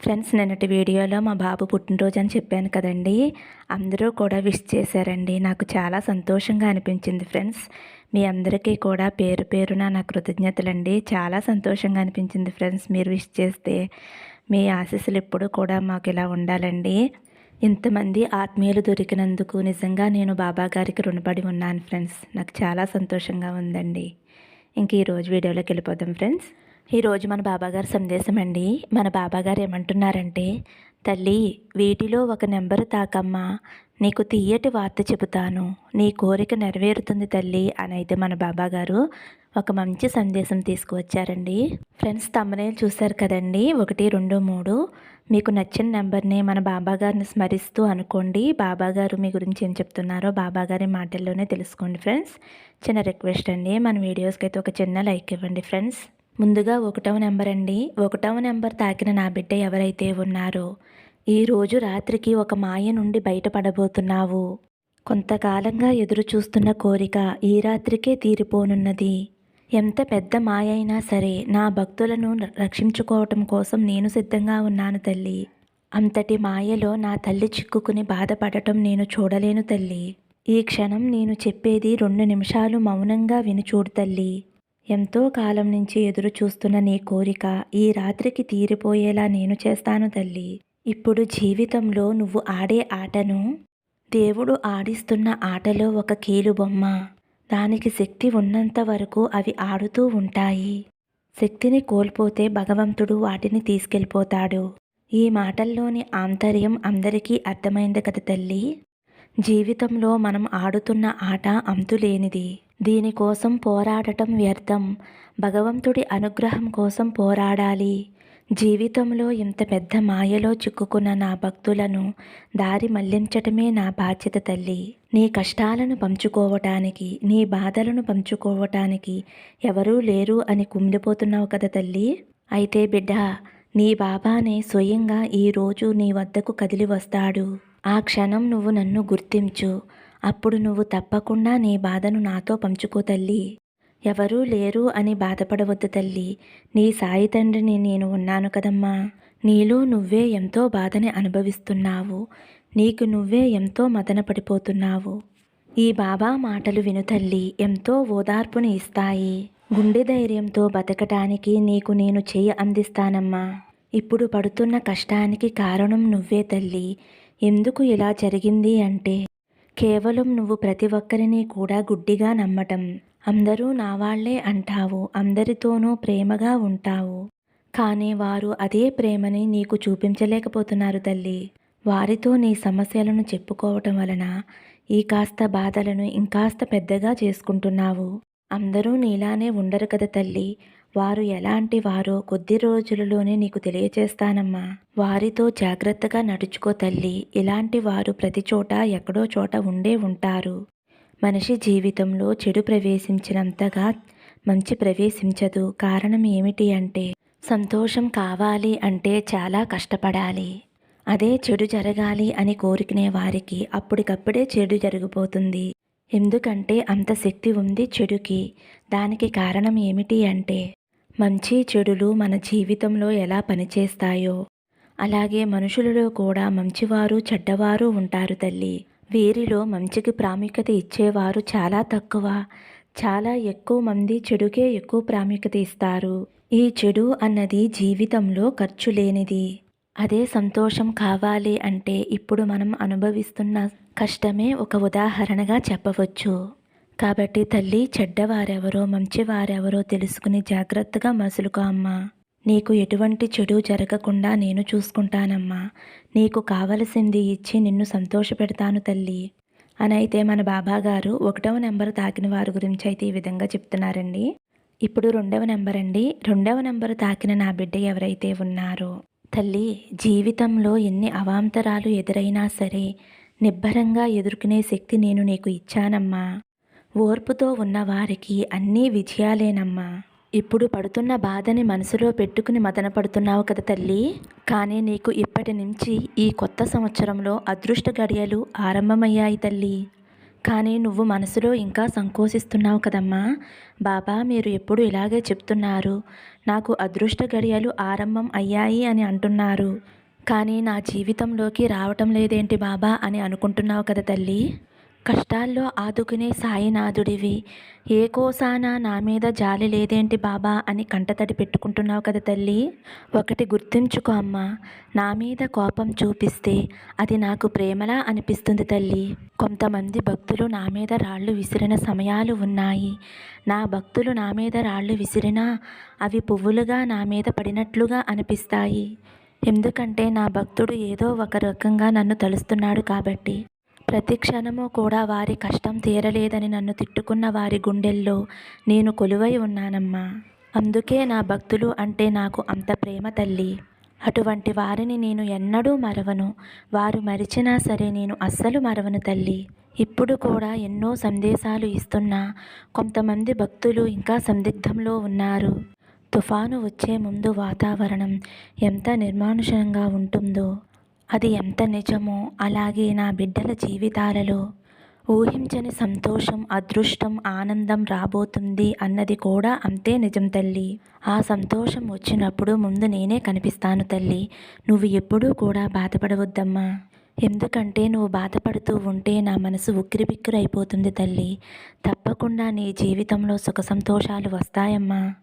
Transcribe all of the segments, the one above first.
Friends నిన్నటి వీడియోలో మా బాబు పుట్టినరోజు అని చెప్పాను కదండి. అందరూ కూడా విష్ చేశారండి. నాకు చాలా సంతోషంగా అనిపించింది ఫ్రెండ్స్. మీ అందరికీ కూడా పేరు పేరున నా కృతజ్ఞతలండి. చాలా సంతోషంగా అనిపించింది ఫ్రెండ్స్ మీరు విష్ చేస్తే. మీ ఆశీస్సులు ఎప్పుడు కూడా మాకు ఇలా ఉండాలండి. ఇంతమంది ఆత్మీయులు దొరికినందుకు నిజంగా నేను బాబా గారికి రుణపడి ఉన్నాను ఫ్రెండ్స్. నాకు చాలా సంతోషంగా ఉందండి. ఇంక ఈరోజు వీడియోలోకి వెళ్ళిపోదాం ఫ్రెండ్స్. ఈరోజు మన బాబాగారు సందేశం అండి మన బాబాగారు ఏమంటున్నారంటే తల్లి వీటిలో ఒక నెంబరు తాకమ్మా. నీకు తీయటి వార్త చెబుతాను. నీ కోరిక నెరవేరుతుంది తల్లి అని అయితే మన బాబాగారు ఒక మంచి సందేశం తీసుకువచ్చారండి. ఫ్రెండ్స్ తమ్మనేలు చూశారు కదండి? ఒకటి రెండు మూడు. మీకు నచ్చిన నెంబర్ని మన బాబాగారిని స్మరిస్తూ అనుకోండి. బాబాగారు మీ గురించి ఏం చెప్తున్నారో బాబాగారి మాటల్లోనే తెలుసుకోండి ఫ్రెండ్స్. చిన్న రిక్వెస్ట్ అండి మన వీడియోస్కి అయితే ఒక చిన్న లైక్ ఇవ్వండి ఫ్రెండ్స్. ముందుగా ఒకటవ నెంబర్ అండి. ఒకటవ నెంబర్ తాకిన నా బిడ్డ ఎవరైతే ఉన్నారో ఈరోజు రాత్రికి ఒక మాయ నుండి బయటపడబోతున్నావు. కొంతకాలంగా ఎదురు చూస్తున్న కోరిక ఈ రాత్రికే తీరిపోనున్నది. ఎంత పెద్ద మాయ అయినా సరే నా భక్తులను రక్షించుకోవటం కోసం నేను సిద్ధంగా ఉన్నాను తల్లి. అంతటి మాయలో నా తల్లి చిక్కుకుని బాధపడటం నేను చూడలేను తల్లి. ఈ క్షణం నేను చెప్పేది రెండు నిమిషాలు మౌనంగా వినుచూడు తల్లి. ఎంతో కాలం నుంచి ఎదురు చూస్తున్న నీ కోరిక ఈ రాత్రికి తీరిపోయేలా నేను చేస్తాను తల్లి. ఇప్పుడు జీవితంలో నువ్వు ఆడే ఆటను దేవుడు ఆడిస్తున్న ఆటలో ఒక కీలుబొమ్మ దానికి శక్తి ఉన్నంత వరకు అవి ఆడుతూ ఉంటాయి. శక్తిని కోల్పోతే భగవంతుడు వాటిని తీసుకెళ్ళిపోతాడు. ఈ మాటల్లోని ఆంతర్యం అందరికీ అర్థమైంది కదా తల్లి? జీవితంలో మనం ఆడుతున్న ఆట అంతులేనిది. దీనికోసం పోరాడటం వ్యర్థం. భగవంతుడి అనుగ్రహం కోసం పోరాడాలి. జీవితంలో ఇంత పెద్ద మాయలో చిక్కుకున్న నా భక్తులను దారి మళ్ళించటమే నా బాధ్యత తల్లి. నీ కష్టాలను పంచుకోవటానికి నీ బాధలను పంచుకోవటానికి ఎవరూ లేరు అని కుమిలిపోతున్నావు కదా తల్లి. అయితే బిడ్డ నీ బాబానే స్వయంగా ఈరోజు నీ వద్దకు కదిలి వస్తాడు. ఆ క్షణం నువ్వు నన్ను గుర్తించు. అప్పుడు నువ్వు తప్పకుండా నీ బాధను నాతో పంచుకో తల్లి. ఎవరూ లేరు అని బాధపడవద్దు తల్లి. నీ సాయి తండ్రిని నేను ఉన్నాను కదమ్మా. నీలో నువ్వే ఎంతో బాధని అనుభవిస్తున్నావు. నీకు నువ్వే ఎంతో మదన పడిపోతున్నావు. ఈ బాబా మాటలు విను తల్లి. ఎంతో ఓదార్పుని ఇస్తాయి. గుండె ధైర్యంతో బతకటానికి నీకు నేను చెయ్యి అందిస్తానమ్మా. ఇప్పుడు పడుతున్న కష్టానికి కారణం నువ్వే తల్లి. ఎందుకు ఇలా జరిగింది అంటే కేవలం నువ్వు ప్రతి ఒక్కరిని కూడా గుడ్డిగా నమ్మటం. అందరూ నా వాళ్ళే అంటావు. అందరితోనూ ప్రేమగా ఉంటావు. కానీ వారు అదే ప్రేమని నీకు చూపించలేకపోతున్నారు తల్లి. వారితో నీ సమస్యలను చెప్పుకోవటం వలన ఈ కాస్త బాధలను ఇంకాస్త పెద్దగా చేసుకుంటున్నావు. అందరూ నీలానే ఉండరు కదా తల్లి. వారు ఎలాంటి వారో కొద్ది రోజులలోనే నీకు తెలియచేస్తానమ్మా. వారితో జాగ్రత్తగా నడుచుకో తల్లి. ఇలాంటి వారు ప్రతి చోట ఎక్కడో చోట ఉండే ఉంటారు. మనిషి జీవితంలో చెడు ప్రవేశించినంతగా మంచి ప్రవేశించదు. కారణం ఏమిటి అంటే సంతోషం కావాలి అంటే చాలా కష్టపడాలి. అదే చెడు జరగాలి అని కోరుకునే వారికి అప్పటికప్పుడే చెడు జరిగిపోతుంది ఎందుకంటే అంత శక్తి ఉంది చెడుకి. దానికి కారణం ఏమిటి అంటే మంచి చెడులు మన జీవితంలో ఎలా పనిచేస్తాయో. అలాగే మనుషులలో కూడా మంచివారు చెడ్డవారు ఉంటారు తల్లి. వీరిలో మంచికి ప్రాముఖ్యత ఇచ్చేవారు చాలా తక్కువ. చాలా ఎక్కువ మంది చెడుకే ఎక్కువ ప్రాముఖ్యత ఇస్తారు. ఈ చెడు అన్నది జీవితంలో ఖర్చు లేనిది. అదే సంతోషం కావాలి అంటే ఇప్పుడు మనం అనుభవిస్తున్న కష్టమే ఒక ఉదాహరణగా చెప్పవచ్చు. కాబట్టి తల్లి చెడ్డవారెవరో మంచివారెవరో తెలుసుకుని జాగ్రత్తగా మసులుకో అమ్మా. నీకు ఎటువంటి చెడు జరగకుండా నేను చూసుకుంటానమ్మా. నీకు కావలసింది ఇచ్చి నిన్ను సంతోషపెడతాను తల్లి. అని అయితే మన బాబాగారు ఒకటవ నెంబర్ తాకిన వారి గురించి అయితే ఈ విధంగా చెప్తున్నారండి. ఇప్పుడు రెండవ నెంబర్ అండి రెండవ నెంబర్ తాకిన నా బిడ్డ ఎవరైతే ఉన్నారో తల్లి జీవితంలో ఎన్ని అవాంతరాలు ఎదురైనా సరే నిబ్బరంగా ఎదుర్కొనే శక్తి నేను నీకు ఇచ్చానమ్మా. ఓర్పుతో ఉన్నవారికి అన్నీ విజయాలేనమ్మా. ఇప్పుడు పడుతున్న బాధని మనసులో పెట్టుకుని మదనపడుతున్నావు కదా తల్లి. కానీ నీకు ఇప్పటి నుంచి ఈ కొత్త సంవత్సరంలో అదృష్ట గడియలు ఆరంభమయ్యాయి తల్లి. కానీ నువ్వు మనసులో ఇంకా సంకోచిస్తున్నావు కదమ్మా. బాబా మీరు ఎప్పుడు ఇలాగే చెప్తున్నారు. నాకు అదృష్ట గడియలు ఆరంభం అయ్యాయి అని అంటున్నారు. కానీ నా జీవితంలోకి రావటం లేదేంటి బాబా అని అనుకుంటున్నావు కదా తల్లి. కష్టాల్లో ఆదుకునే సాయినాథుడివి. ఏ కోసాన నా మీద జాలి లేదేంటి బాబా అని కంటతడి పెట్టుకుంటున్నావు కదా తల్లి. ఒకటి గుర్తుంచుకో అమ్మా నా మీద కోపం చూపిస్తే అది నాకు ప్రేమలా అనిపిస్తుంది తల్లి. కొంతమంది భక్తులు నా మీద రాళ్ళు విసిరిన సమయాలు ఉన్నాయి. నా భక్తులు నా మీద రాళ్ళు విసిరినా అవి పువ్వులుగా నా మీద పడినట్లుగా అనిపిస్తాయి. ఎందుకంటే నా భక్తుడు ఏదో ఒక రకంగా నన్ను తలుస్తున్నాడు కాబట్టి. ప్రతి క్షణము కూడా వారి కష్టం తీరలేదని నన్ను తిట్టుకున్న వారి గుండెల్లో నేను కొలువై ఉన్నానమ్మా. అందుకే నా భక్తులు అంటే నాకు అంత ప్రేమ తల్లి. అటువంటి వారిని నేను ఎన్నడూ మరవను. వారు మరిచినా సరే నేను అస్సలు మరవను తల్లి. ఇప్పుడు కూడా ఎన్నో సందేశాలు ఇస్తున్నా. కొంతమంది భక్తులు ఇంకా సందిగ్ధంలో ఉన్నారు. తుఫాను వచ్చే ముందు వాతావరణం ఎంత నిర్మానుషంగా ఉంటుందో. అది ఎంత నిజమో అలాగే నా బిడ్డల జీవితాలలో ఊహించని సంతోషం అదృష్టం ఆనందం రాబోతుంది అన్నది కూడా అంతే నిజం తల్లి. ఆ సంతోషం వచ్చినప్పుడు ముందు నేనే కనిపిస్తాను తల్లి. నువ్వు ఎప్పుడూ కూడా బాధపడవద్దమ్మా. ఎందుకంటే నువ్వు బాధపడుతూ ఉంటే నా మనసు ఉక్కిరిబిక్కిరైపోతుంది తల్లి. తప్పకుండా నీ జీవితంలో సుఖ సంతోషాలు వస్తాయమ్మా.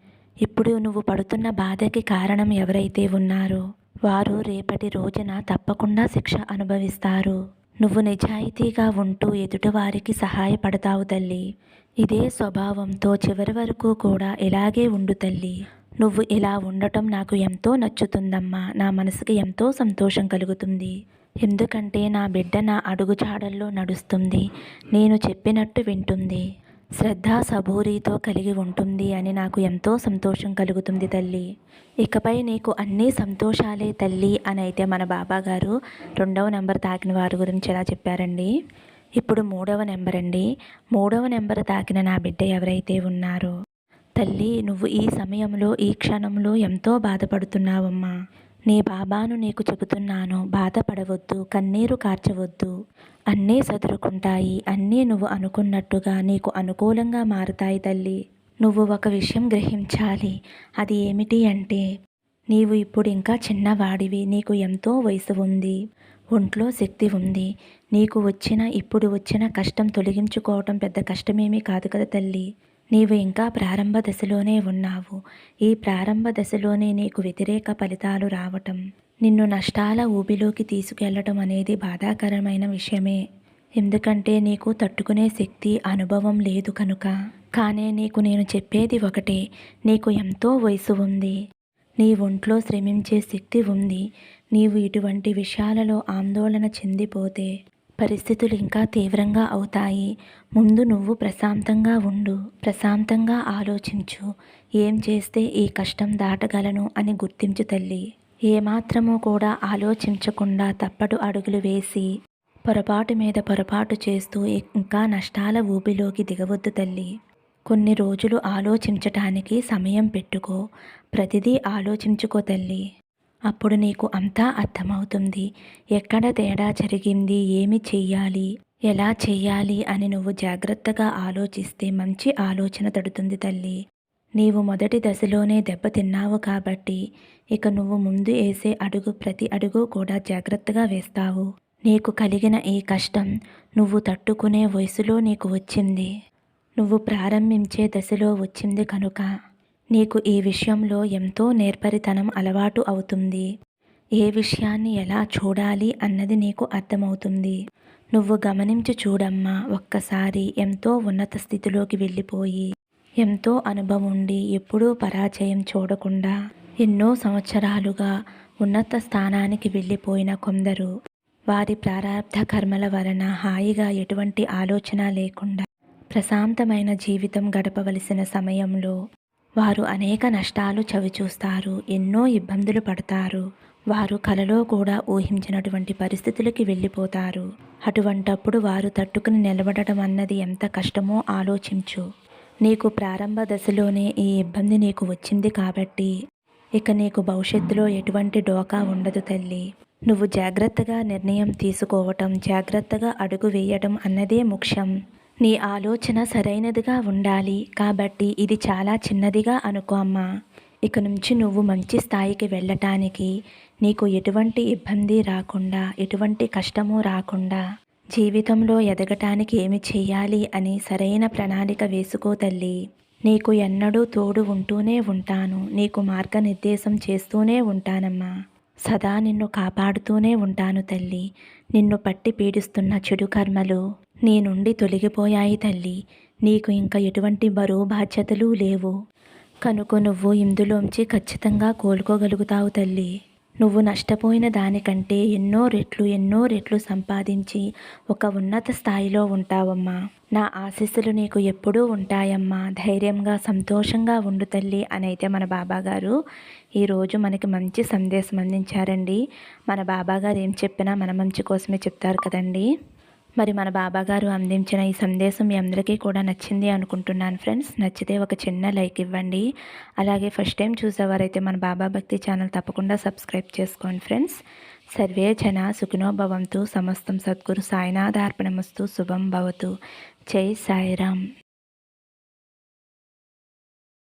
ఇప్పుడు నువ్వు పడుతున్న బాధకి కారణం ఎవరైతే ఉన్నారో వారు రేపటి రోజున తప్పకుండా శిక్ష అనుభవిస్తారు. నువ్వు నిజాయితీగా ఉంటూ ఎదుటివారికి సహాయపడతావు తల్లి. ఇదే స్వభావంతో చివరి వరకు కూడా ఇలాగే ఉండు తల్లి. నువ్వు ఇలా ఉండటం నాకు ఎంతో నచ్చుతుందమ్మా. నా మనసుకి ఎంతో సంతోషం కలుగుతుంది. ఎందుకంటే నా బిడ్డ నా అడుగుజాడల్లో నడుస్తుంది. నేను చెప్పినట్టు వింటుంది. శ్రద్ధ సబూరితో కలిగి ఉంటుంది అని నాకు ఎంతో సంతోషం కలుగుతుంది తల్లి. ఇకపై నీకు అన్ని సంతోషాలే తల్లి అని అయితే మన బాబా గారు రెండవ నెంబర్ తాకిన వారి గురించి ఎలా చెప్పారండి? ఇప్పుడు మూడవ నెంబర్ అండి. మూడవ నెంబర్ తాకిన నా బిడ్డ ఎవరైతే ఉన్నారో తల్లి నువ్వు ఈ సమయంలో ఈ క్షణంలో ఎంతో బాధపడుతున్నావమ్మా. నీ బాబాను నీకు చెబుతున్నాను బాధపడవద్దు కన్నీరు కార్చవద్దు. అన్నీ సదురుకుంటాయి అన్నీ నువ్వు అనుకున్నట్టుగా నీకు అనుకూలంగా మారుతాయి తల్లి. నువ్వు ఒక విషయం గ్రహించాలి అది ఏమిటి అంటే నీవు ఇప్పుడు ఇంకా చిన్నవాడివి నీకు ఎంతో వయసు ఉంది ఒంట్లో శక్తి ఉంది. నీకు వచ్చిన ఇప్పుడు వచ్చిన కష్టం తొలగించుకోవటం పెద్ద కష్టమేమీ కాదు కదా తల్లి. నీవు ఇంకా ప్రారంభ దశలోనే ఉన్నావు. ఈ ప్రారంభ దశలోనే నీకు వ్యతిరేక ఫలితాలు రావటం నిన్ను నష్టాల ఊబిలోకి తీసుకెళ్ళటం అనేది బాధాకరమైన విషయమే. ఎందుకంటే నీకు తట్టుకునే శక్తి అనుభవం లేదు కనుక. కానీ నీకు నేను చెప్పేది ఒకటే నీకు ఎంతో వయసు ఉంది. నీ ఒంట్లో శ్రమించే శక్తి ఉంది. నీవు ఇటువంటి విషయాలలో ఆందోళన చెందిపోతే పరిస్థితులు ఇంకా తీవ్రంగా అవుతాయి. ముందు నువ్వు ప్రశాంతంగా ఉండు ప్రశాంతంగా ఆలోచించు. ఏం చేస్తే ఈ కష్టం దాటగలను అని గుర్తించు తల్లి. ఏమాత్రమూ కూడా ఆలోచించకుండా తప్పడు అడుగులు వేసి పొరపాటు మీద పొరపాటు చేస్తూ ఇంకా నష్టాల ఊపిలోకి దిగవద్దు తల్లి. కొన్ని రోజులు ఆలోచించటానికి సమయం పెట్టుకో. ప్రతిదీ ఆలోచించుకో తల్లి. అప్పుడు నీకు అంతా అర్థమవుతుంది. ఎక్కడ తేడా జరిగింది? ఏమి చెయ్యాలి? ఎలా చెయ్యాలి? అని నువ్వు జాగ్రత్తగా ఆలోచిస్తే మంచి ఆలోచన తడుతుంది తల్లి. నీవు మొదటి దశలోనే దెబ్బతిన్నావు కాబట్టి ఇక నువ్వు ముందు వేసే అడుగు ప్రతి అడుగు కూడా జాగ్రత్తగా వేస్తావు. నీకు కలిగిన ఈ కష్టం నువ్వు తట్టుకునే వయసులో నీకు వచ్చింది. నువ్వు ప్రారంభించే దశలో వచ్చింది కనుక నీకు ఈ విషయంలో ఎంతో నేర్పరితనం అలవాటు అవుతుంది. ఏ విషయాన్ని ఎలా చూడాలి అన్నది నీకు అర్థమవుతుంది. నువ్వు గమనించి చూడమ్మా ఒక్కసారి ఎంతో ఉన్నత స్థితిలోకి వెళ్ళిపోయి ఎంతో అనుభవం ఉండి ఎప్పుడూ పరాజయం చూడకుండా ఎన్నో సంవత్సరాలుగా ఉన్నత స్థానానికి వెళ్ళిపోయిన కొందరు వారి ప్రారంధ కర్మల వలన హాయిగా ఎటువంటి ఆలోచన లేకుండా ప్రశాంతమైన జీవితం గడపవలసిన సమయంలో వారు అనేక నష్టాలు చవిచూస్తారు ఎన్నో ఇబ్బందులు పడతారు. వారు కలలో కూడా ఊహించినటువంటి పరిస్థితులకి వెళ్ళిపోతారు. అటువంటప్పుడు వారు తట్టుకుని నిలబడటం అన్నది ఎంత కష్టమో ఆలోచించు. నీకు ప్రారంభ దశలోనే ఈ ఇబ్బంది నీకు వచ్చింది కాబట్టి ఇక నీకు భవిష్యత్తులో ఎటువంటి డోకా ఉండదు తల్లి. నువ్వు జాగ్రత్తగా నిర్ణయం తీసుకోవటం జాగ్రత్తగా అడుగు వేయటం అన్నదే ముఖ్యం. నీ ఆలోచన సరైనదిగా ఉండాలి కాబట్టి ఇది చాలా చిన్నదిగా అనుకో అమ్మా. ఇక నుంచి నువ్వు మంచి స్థాయికి వెళ్ళటానికి నీకు ఎటువంటి ఇబ్బంది రాకుండా ఎటువంటి కష్టము రాకుండా జీవితంలో ఎదగటానికి ఏమి చేయాలి అని సరైన ప్రణాళిక వేసుకో తల్లి. నీకు ఎన్నడూ తోడు ఉంటూనే ఉంటాను నీకు మార్గనిర్దేశం చేస్తూనే ఉంటానమ్మా. సదా నిన్ను కాపాడుతూనే ఉంటాను తల్లి. నిన్ను పట్టి పీడిస్తున్న చెడు కర్మలు నీ నుండి తొలగిపోయాయి తల్లి. నీకు ఇంకా ఎటువంటి బరువు బాధ్యతలు లేవు. కనుక నువ్వు ఇందులోంచి ఖచ్చితంగా కోలుకోగలుగుతావు తల్లి. నువ్వు నష్టపోయిన దానికంటే ఎన్నో రెట్లు ఎన్నో రెట్లు సంపాదించి ఒక ఉన్నత స్థాయిలో ఉంటావమ్మా. నా ఆశీస్సులు నీకు ఎప్పుడూ ఉంటాయమ్మా. ధైర్యంగా సంతోషంగా ఉండు తల్లి అని అయితే మన బాబాగారు ఈరోజు మనకి మంచి సందేశం అందించారండి. మన బాబాగారు ఏం చెప్పినా మన మంచి కోసమే చెప్తారు కదండీ. మరి మన బాబాగారు అందించిన ఈ సందేశం మీ అందరికీ కూడా నచ్చింది అనుకుంటున్నాను ఫ్రెండ్స్. నచ్చితే ఒక చిన్న లైక్ ఇవ్వండి. అలాగే ఫస్ట్ టైం చూసేవారైతే మన బాబా భక్తి ఛానల్ తప్పకుండా సబ్స్క్రైబ్ చేసుకోండి ఫ్రెండ్స్. సర్వే జన సుఖినోభవంతు సమస్తం సద్గురు సాయినాథార్పణమస్తు. శుభం భవతు. జై సాయిరామ్.